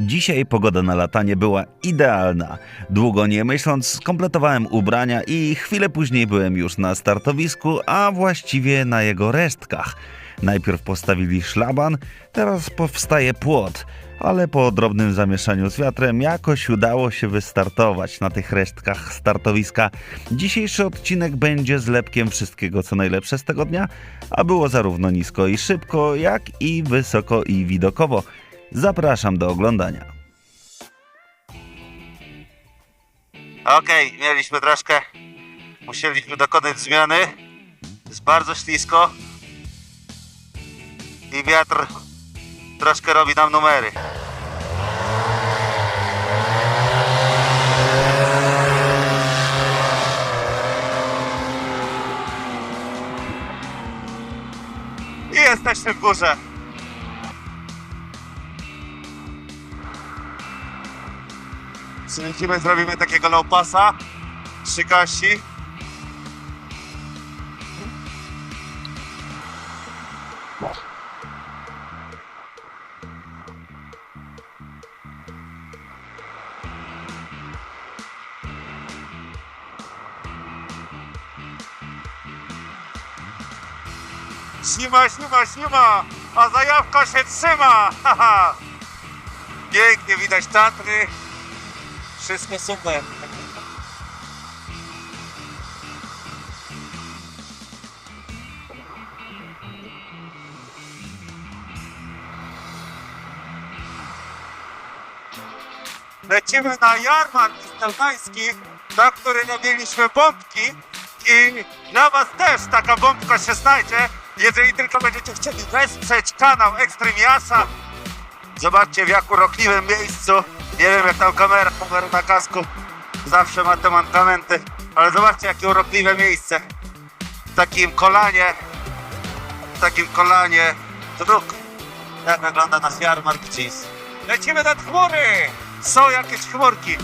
Dzisiaj pogoda na latanie była idealna. Długo nie myśląc, skompletowałem ubrania i chwilę później byłem już na startowisku, a właściwie na jego resztkach. Najpierw postawili szlaban, teraz powstaje płot, ale po drobnym zamieszaniu z wiatrem jakoś udało się wystartować na tych resztkach startowiska. Dzisiejszy odcinek będzie zlepkiem wszystkiego co najlepsze z tego dnia, a było zarówno nisko i szybko, jak i wysoko i widokowo. Zapraszam do oglądania. Okej, mieliśmy troszkę. Musieliśmy dokonać zmiany. Jest bardzo ślisko. I wiatr troszkę robi nam numery. I jesteśmy w górze. Przylecimy, zrobimy takiego low passa. Trzy kości. Ślima, ślima, ślima, a zajawka się trzyma! Pięknie widać Tatry. Wszystko super. Lecimy na jarmark steltański, na który robiliśmy bombki i dla was też taka bombka się znajdzie, jeżeli tylko będziecie chcieli wesprzeć kanał Ekstremiasa. Zobaczcie w jak urokliwym miejscu. Nie wiem jak tam kamera, kamera na kasku zawsze ma te mankamenty, ale zobaczcie jakie urokliwe miejsce. W takim kolanie, w takim kolanie dróg. Jak wygląda nasz jarmark dziś. Lecimy nad chmury! Są jakieś chmurki.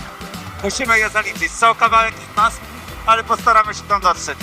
Musimy je zaliczyć. Są kawałek od nas, ale postaramy się tam dotrzeć.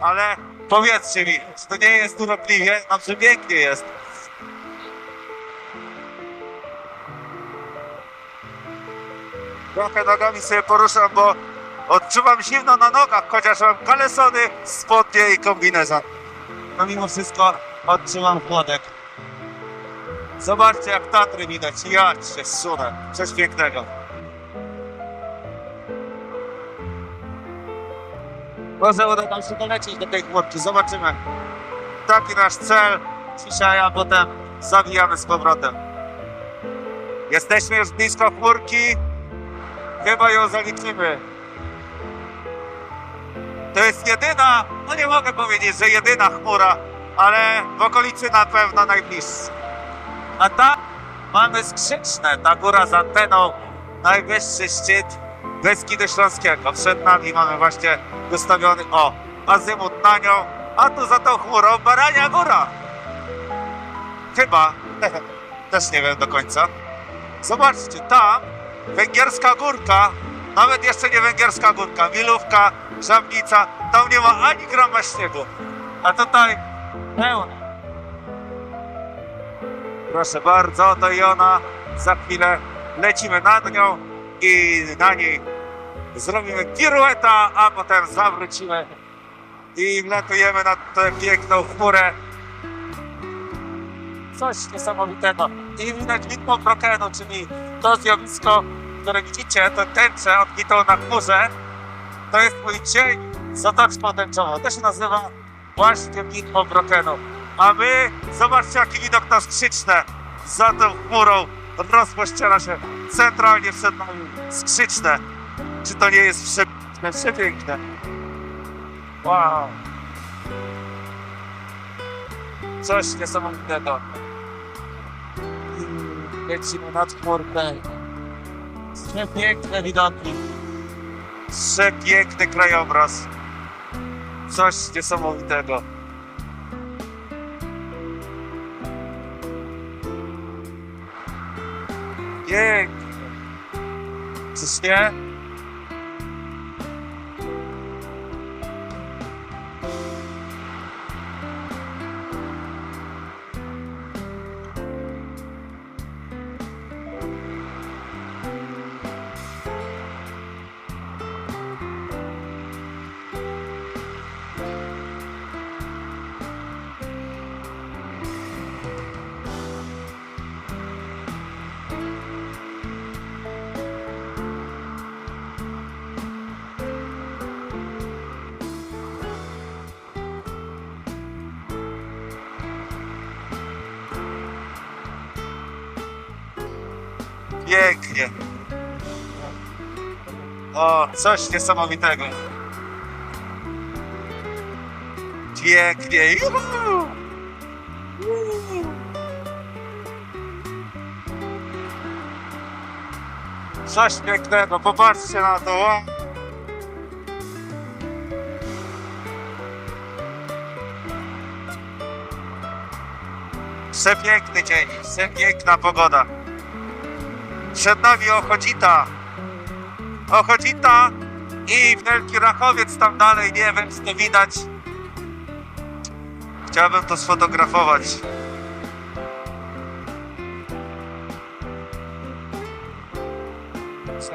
Ale powiedzcie mi, czy to nie jest urokliwie? Znaczy pięknie jest. Trochę nogami sobie poruszam, bo odczuwam zimno na nogach, chociaż mam kalesony, spodnie i kombinezon. No mimo wszystko odczuwam chłodek. Zobaczcie jak Tatry widać, ja się zsunę. Coś pięknego. Może uda nam się dolecieć do tej chmurki, zobaczymy. Taki nasz cel dzisiaj, a potem zawijamy z powrotem. Jesteśmy już blisko chmurki. Chyba ją zaliczymy. To jest jedyna, no nie mogę powiedzieć, że jedyna chmura, ale w okolicy na pewno najbliższa. A tam mamy skrzyczne, ta góra z anteną, najwyższy szczyt Beskidu Śląskiego. Przed nami mamy właśnie wystawiony, o, azymut na nią, a tu za tą chmurą Barania Góra. Chyba, też nie wiem do końca. Zobaczcie, tam węgierska górka, nawet jeszcze nie węgierska górka, Milówka, Żabnica, tam nie ma ani grama śniegu. A tutaj pełno. Proszę bardzo, to i ona. Za chwilę lecimy nad nią i na niej zrobimy pirueta, a potem zawrócimy i wlatujemy nad tę piękną chmurę. Coś niesamowitego. I widać widmo brokenu, czyli to zjawisko, które widzicie, to tęcze odbitą na chmurze. To jest mój cień z otoczką tęczową. To się nazywa właśnie widmo brokenu. A my, zobaczcie jaki widok na skrzyczne. Za tą chmurą rozpościera się centralnie przed nami skrzyczne. Czy to nie jest przepiękne? Przepiękne. Wow. Coś niesamowitego. Lecimy na czwórkę. Przepiękne widoki. Przepiękny krajobraz. Coś niesamowitego. 爹 Pięknie. O, coś niesamowitego. Pięknie. Coś pięknego, popatrzcie na to. Przepiękny dzień, przepiękna pogoda. Przed nami Ochodzita. Ochodzita i Wielki Rachowiec tam dalej, nie wiem czy to widać. Chciałbym to sfotografować.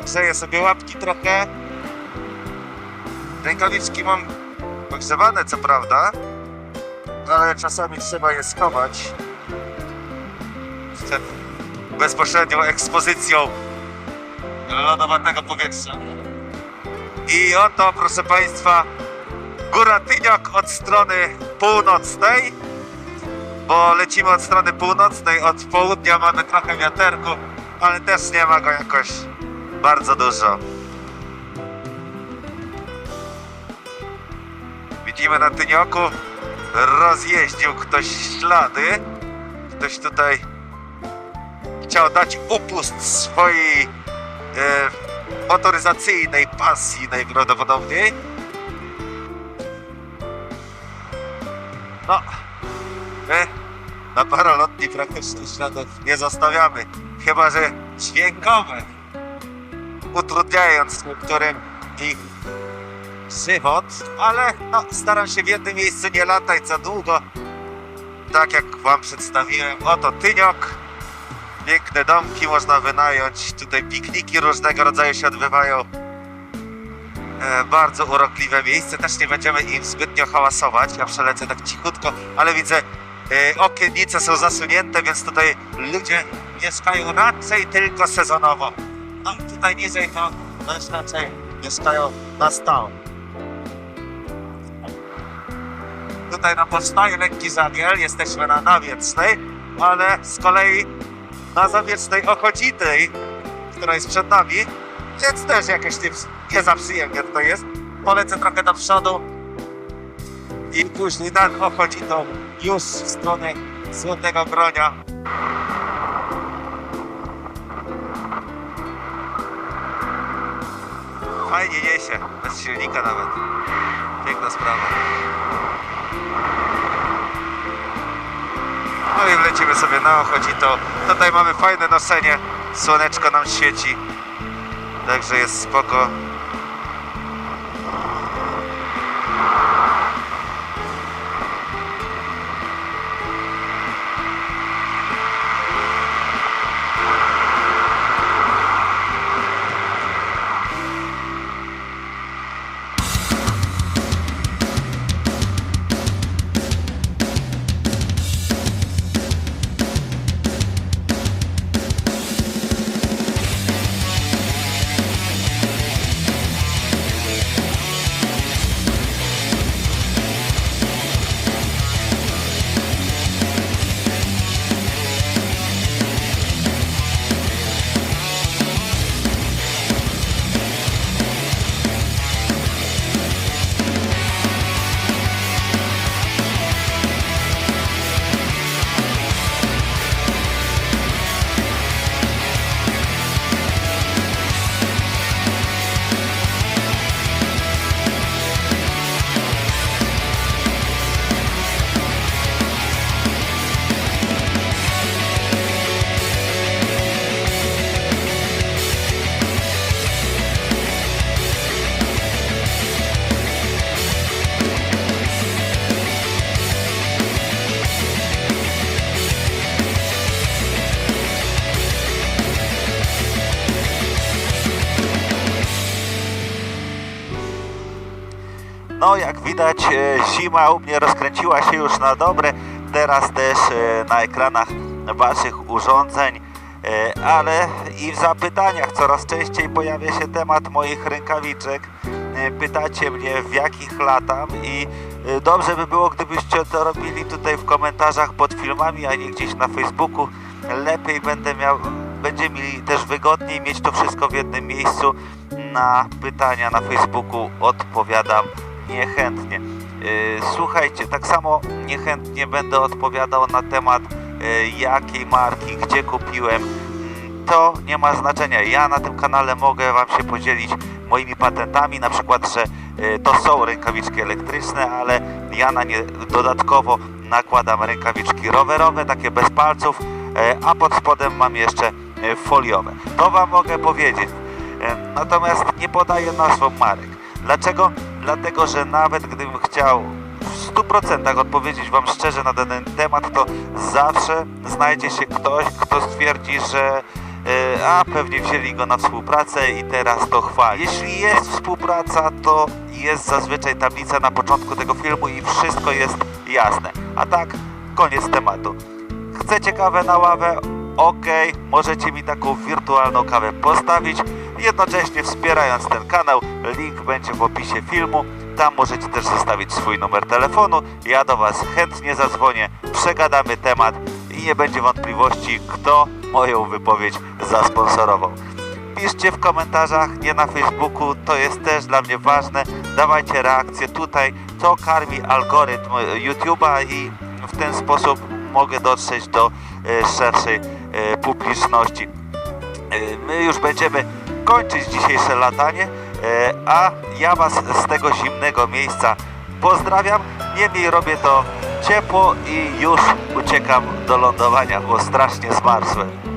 Grzeję sobie łapki trochę. Rękawiczki mam pogrzewane co prawda, ale czasami trzeba je schować. Przed bezpośrednią ekspozycją lodowatego powietrza. I oto, proszę Państwa, Góra Tyniok od strony północnej, bo lecimy od strony północnej, od południa mamy trochę wiaterku, ale też nie ma go jakoś bardzo dużo. Widzimy na Tynioku, rozjeździł ktoś ślady, ktoś tutaj chciał dać upust swojej e, motoryzacyjnej pasji najprawdopodobniej. No, my na paralotni praktycznie śladów nie zostawiamy, chyba że dźwiękowe, utrudniając niektórym ich żywot, ale no, staram się w jednym miejscu nie latać za długo, tak jak wam przedstawiłem. Oto Tyniok, Piękne domki można wynająć. Tutaj pikniki różnego rodzaju się odbywają. E, bardzo urokliwe miejsce. Też nie będziemy im zbytnio hałasować. Ja przelecę tak cichutko, ale widzę, e, okiennice są zasunięte, więc tutaj ludzie mieszkają raczej tylko sezonowo. No tutaj niżej to też raczej mieszkają na stałe. Tutaj nam powstaje lekki zawiel, jesteśmy na Nawiecznej, ale z kolei na zawiecznej Ochodzitej, która jest przed nami, więc też jakieś nie, nie za przyjemnie to jest. Polecę trochę do przodu i później nad Ochodzitą już w stronę Złotego Bronia. Fajnie niesie, bez silnika nawet. Piękna sprawa. No i lecimy sobie na Ochocito. Tutaj mamy fajne noszenie. Słoneczko nam świeci. Także jest spoko. No, jak widać, e, zima u mnie rozkręciła się już na dobre. Teraz też e, na ekranach waszych urządzeń, e, ale i w zapytaniach coraz częściej pojawia się temat moich rękawiczek. Pytacie mnie, w jakich latam i dobrze by było, gdybyście to robili tutaj w komentarzach pod filmami, a nie gdzieś na Facebooku. Lepiej będę miał, będzie mi też wygodniej mieć to wszystko w jednym miejscu. Na pytania na Facebooku odpowiadam niechętnie. Yy, Słuchajcie, tak samo niechętnie będę odpowiadał na temat yy, jakiej marki, gdzie kupiłem. Mm, To nie ma znaczenia. Ja na tym kanale mogę Wam się podzielić moimi patentami, na przykład, że yy, to są rękawiczki elektryczne, ale ja na nie dodatkowo nakładam rękawiczki rowerowe, takie bez palców, a pod spodem mam jeszcze foliowe. To Wam mogę powiedzieć. Natomiast nie podaję nazwą marek. Dlaczego? Dlatego, że nawet gdybym chciał w 100% odpowiedzieć Wam szczerze na ten temat, to zawsze znajdzie się ktoś, kto stwierdzi, że e, a pewnie wzięli go na współpracę i teraz to chwali. Jeśli jest współpraca, to jest zazwyczaj tablica na początku tego filmu i wszystko jest jasne. A tak, koniec tematu. Chcecie kawę na ławę? Ok, możecie mi taką wirtualną kawę postawić, jednocześnie wspierając ten kanał. Link będzie w opisie filmu. Tam możecie też zostawić swój numer telefonu. Ja do Was chętnie zadzwonię, przegadamy temat i nie będzie wątpliwości, kto moją wypowiedź zasponsorował. Piszcie w komentarzach, nie na Facebooku, to jest też dla mnie ważne. Dawajcie reakcję tutaj, to karmi algorytm YouTube'a i w ten sposób mogę dotrzeć do e, szerszej e, publiczności. E, My już będziemy kończyć dzisiejsze latanie, e, a ja Was z tego zimnego miejsca pozdrawiam. Niemniej robię to ciepło i już uciekam do lądowania, bo strasznie zmarzłem.